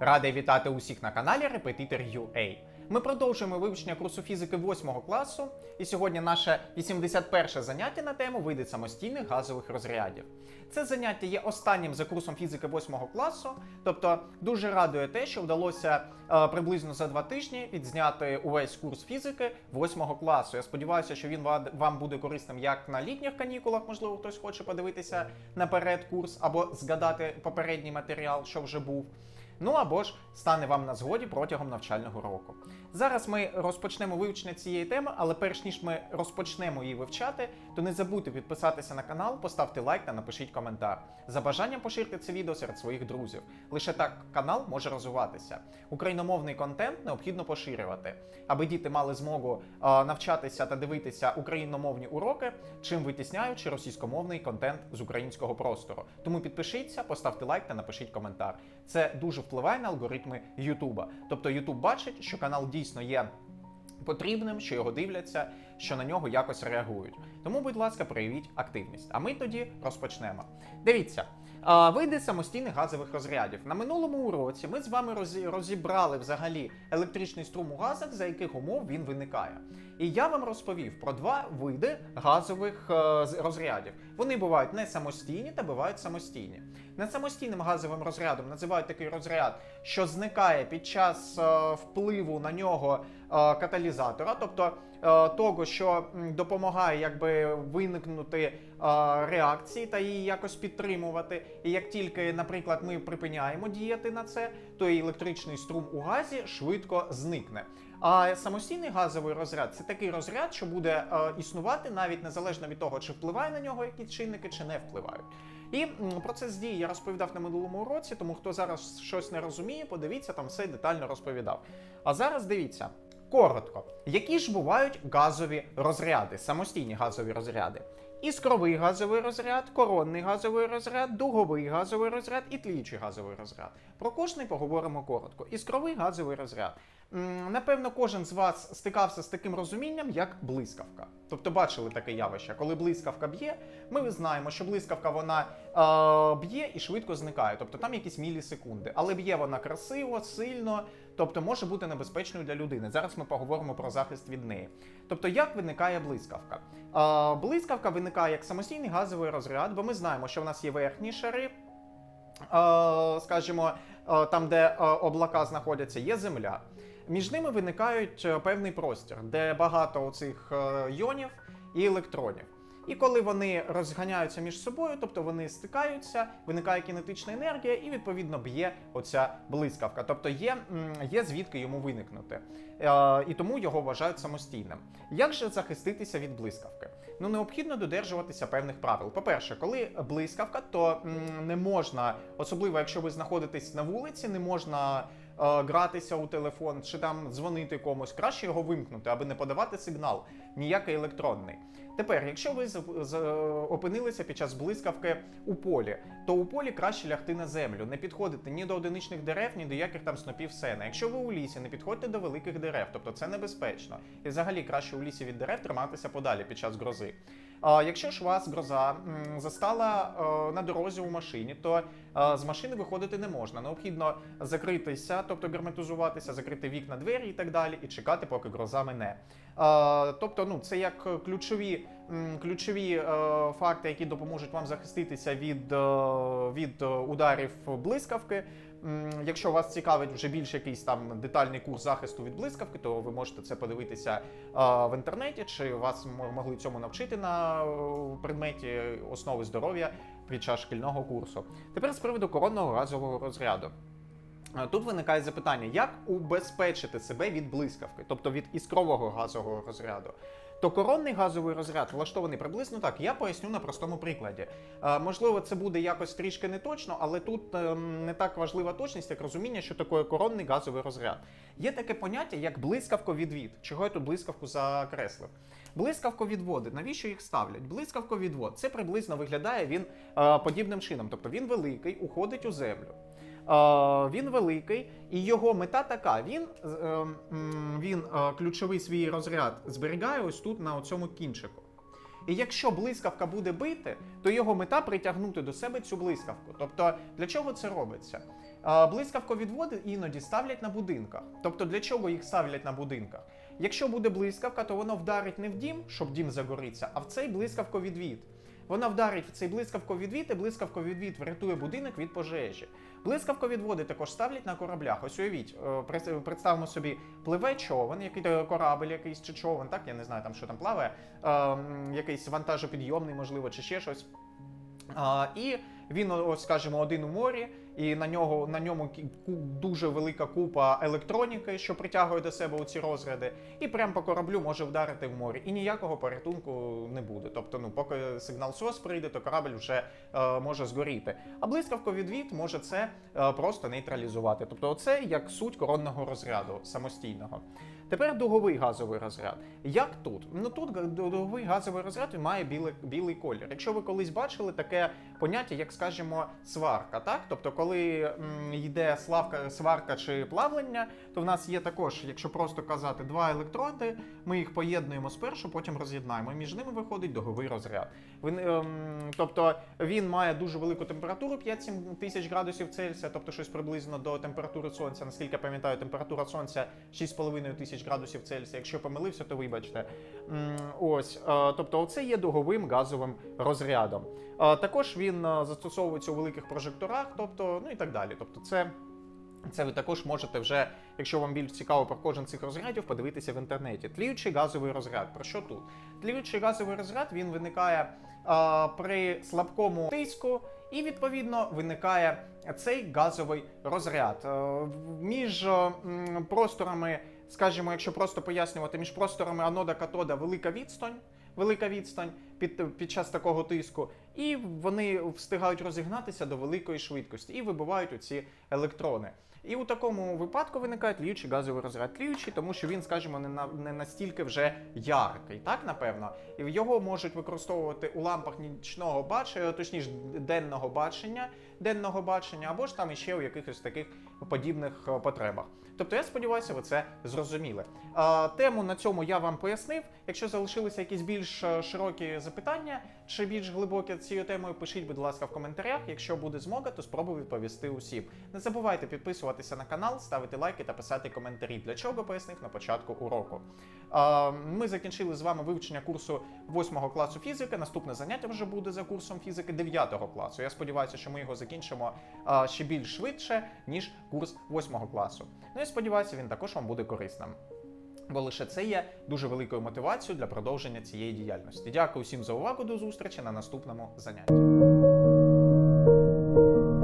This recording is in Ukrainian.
Радий вітати усіх на каналі Репетитор UA. Ми продовжуємо вивчення курсу фізики 8 класу, і сьогодні наше 81 заняття на тему види самостійних газових розрядів. Це заняття є останнім за курсом фізики 8 класу, тобто дуже радує те, що вдалося е, приблизно за два тижні відзняти увесь курс фізики 8 класу. Я сподіваюся, що він вам буде корисним як на літніх канікулах, можливо, хтось хоче подивитися наперед курс або згадати попередній матеріал, що вже був. Ну або ж стане вам на згоді протягом навчального року. Зараз ми розпочнемо вивчення цієї теми, але перш ніж ми розпочнемо її вивчати, то не забудьте підписатися на канал, поставте лайк та напишіть коментар. За бажанням поширте це відео серед своїх друзів. Лише так канал може розвиватися. Україномовний контент необхідно поширювати, аби діти мали змогу е, навчатися та дивитися україномовні уроки, чим витісняючи російськомовний контент з українського простору. Тому підпишіться, поставте лайк та напишіть коментар. Це дуже впливає на алгоритми Ютуба. Тобто Ютуб бачить, що канал дійсно є потрібним, що його дивляться, що на нього якось реагують. Тому, будь ласка, проявіть активність. А ми тоді розпочнемо. Дивіться. Види самостійних газових розрядів. На минулому уроці ми з вами розібрали взагалі електричний струм у газах, за яких умов він виникає. І я вам розповів про два види газових е, розрядів. Вони бувають не самостійні та бувають самостійні. Несамостійним газовим розрядом називають такий розряд, що зникає під час е, впливу на нього е, каталізатора, тобто е, того, що допомагає якби виникнути е, реакції та її якось підтримувати. І як тільки, наприклад, ми припиняємо діяти на це, то і електричний струм у газі швидко зникне. А самостійний газовий розряд це такий розряд, що буде е, існувати навіть незалежно від того, чи впливає на нього якісь чинники, чи не впливають. І процес дії я розповідав на минулому уроці, тому хто зараз щось не розуміє, подивіться, там все детально розповідав. А зараз дивіться. Коротко, які ж бувають газові розряди, самостійні газові розряди? Іскровий газовий розряд, коронний газовий розряд, дуговий газовий розряд і тліючий газовий розряд. Про кожний поговоримо коротко. Іскровий газовий розряд. Напевно, кожен з вас стикався з таким розумінням, як блискавка. Тобто бачили таке явище, коли блискавка б'є, ми знаємо, що блискавка вона е, б'є і швидко зникає. Тобто там якісь мілісекунди. Але б'є вона красиво, сильно, тобто може бути небезпечною для людини. Зараз ми поговоримо про захист від неї. Тобто, як виникає блискавка? Е, блискавка виникає як самостійний газовий розряд, бо ми знаємо, що в нас є верхні шари, е, скажімо, е, там, де е, облака знаходяться, є земля. Між ними виникають е, певний простір, де багато оцих е, йонів і електронів. І коли вони розганяються між собою, тобто вони стикаються, виникає кінетична енергія, і відповідно б'є оця блискавка. Тобто є, є звідки йому виникнути. Е, і тому його вважають самостійним. Як же захиститися від блискавки? Ну необхідно додержуватися певних правил. По-перше, коли блискавка, то не можна, особливо якщо ви знаходитесь на вулиці, не можна. Е, Гратися у телефон чи там дзвонити комусь, краще його вимкнути, аби не подавати сигнал, ніякий електронний. Тепер, якщо ви опинилися під час блискавки у полі, то у полі краще лягти на землю, не підходити ні до одиничних дерев, ні до яких там снопів сена. Якщо ви у лісі, не підходьте до великих дерев, тобто це небезпечно. І взагалі краще у лісі від дерев триматися подалі під час грози. Якщо ж вас гроза застала е, на дорозі у машині, то е, з машини виходити не можна. Необхідно закритися, тобто герметизуватися, закрити вікна, двері і так далі, і чекати, поки гроза мине. Е, Тобто, ну це як ключові, ключові е, факти, які допоможуть вам захиститися від, е, від е, ударів блискавки. Якщо вас цікавить вже більш якийсь там детальний курс захисту від блискавки, то ви можете це подивитися в інтернеті, чи вас могли цьому навчити на предметі основи здоров'я під час шкільного курсу. Тепер з приводу коронного газового розряду. Тут виникає запитання, як убезпечити себе від блискавки, тобто від іскрового газового розряду. То коронний газовий розряд влаштований приблизно так. Я поясню на простому прикладі. Можливо, це буде якось трішки не точно, але тут ем, не так важлива точність, як розуміння, що таке коронний газовий розряд. Є таке поняття, як блискавковідвід. Чого я тут блискавку закреслив? Блискавковідводи. Навіщо їх ставлять? Блискавковідвод. Це приблизно виглядає він е, подібним чином. Тобто він великий, уходить у землю. Е, він великий, і його мета така: він, е, він е, ключовий свій розряд зберігає ось тут на цьому кінчику. І якщо блискавка буде бити, то його мета притягнути до себе цю блискавку. Тобто, для чого це робиться? Блискавковідводи іноді ставлять на будинках. Тобто, для чого їх ставлять на будинках? Якщо буде блискавка, то воно вдарить не в дім, щоб дім загориться, а в цей блискавковідвід. Вона вдарить в цей блискавковідвід, і блискавковідвід врятує будинок від пожежі. Блискавковідводи також ставлять на кораблях. Ось уявіть, е, представимо собі, пливе човен, який корабель якийсь чи човен, так я не знаю там, що там плаває, е, якийсь вантажопідйомний, можливо, чи ще щось. І він, ось скажімо, один у морі, і на нього на ньому дуже велика купа електроніки, що притягує до себе ці розряди, і прямо по кораблю може вдарити в морі. І ніякого порятунку не буде. Тобто, ну поки сигнал СОС прийде, то корабль вже е, може згоріти. А блискавковідвід може це е, просто нейтралізувати. Тобто, оце як суть коронного розряду самостійного. Тепер дуговий газовий розряд. Як тут? Ну тут дуговий газовий розряд має білий, білий колір. Якщо ви колись бачили таке поняття, як скажімо, сварка, так? Тобто, коли м, йде славка, сварка чи плавлення, то в нас є також, якщо просто казати, два електроди, ми їх поєднуємо спершу, потім роз'єднаємо. І між ними виходить дуговий розряд. Він, ем, тобто він має дуже велику температуру 5-7 тисяч градусів Цельсія, тобто щось приблизно до температури сонця. Наскільки я пам'ятаю, температура сонця 6,5 тисяч градусів Цельсія. Якщо помилився, то вибачте. Ось, е, тобто, оце є дуговим газовим розрядом. Е, Також він е, застосовується у великих прожекторах, тобто, ну і так далі. Тобто, це. Це ви також можете вже, якщо вам більш цікаво про кожен цих розрядів, подивитися в інтернеті. Тліючий газовий розряд. Про що тут? Тліючий газовий розряд він виникає а, при слабкому тиску, і відповідно виникає цей газовий розряд. Е, Між м, просторами, скажімо, якщо просто пояснювати, між просторами анода катода велика відстань. Велика відстань під, під час такого тиску, і вони встигають розігнатися до великої швидкості і вибивають оці електрони. І у такому випадку виникає тліючий газовий розряд. Тліючий, тому що він, скажімо, не, на, не настільки вже яркий, так напевно. І його можуть використовувати у лампах нічного бачення, точніше денного бачення, денного бачення, або ж там іще у якихось таких подібних е, потребах. Тобто я сподіваюся, ви це зрозуміли. Тему на цьому я вам пояснив. Якщо залишилися якісь більш е, широкі запитання чи більш глибокі цією темою, пишіть, будь ласка, в коментарях. Якщо буде змога, то спробую відповісти усім. Не забувайте підписуватися на канал, ставити лайки та писати коментарі, для чого пояснив на початку уроку. Ми закінчили з вами вивчення курсу 8 класу фізики. Наступне заняття вже буде за курсом фізики 9 класу. Я сподіваюся, що ми його закінчимо ще більш швидше, ніж курс 8 класу. Ну і сподіваюся, він також вам буде корисним. Бо лише це є дуже великою мотивацією для продовження цієї діяльності. Дякую всім за увагу. До зустрічі на наступному занятті.